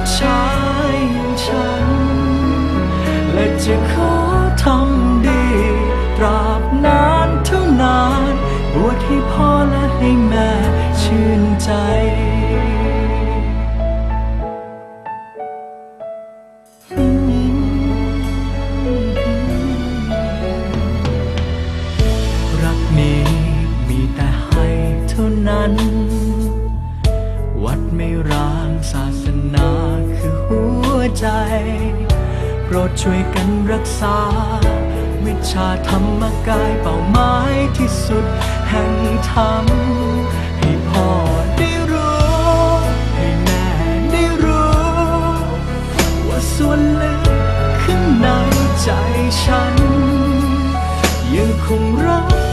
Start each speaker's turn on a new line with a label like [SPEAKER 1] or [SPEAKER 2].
[SPEAKER 1] ผู้ชายอย่างฉัน และจะขอทำดีตราบนานเท่านาน บวชให้พ่อและให้แม่ชื่นใจ ใจ โปรดช่วยกันรักษา วิชาธรรมกายเป้าหมายที่สุดแห่งธรรม ให้พ่อได้รู้ ให้แม่ได้รู้ ว่าส่วนลึกข้างในใจฉัน ยังคงรัก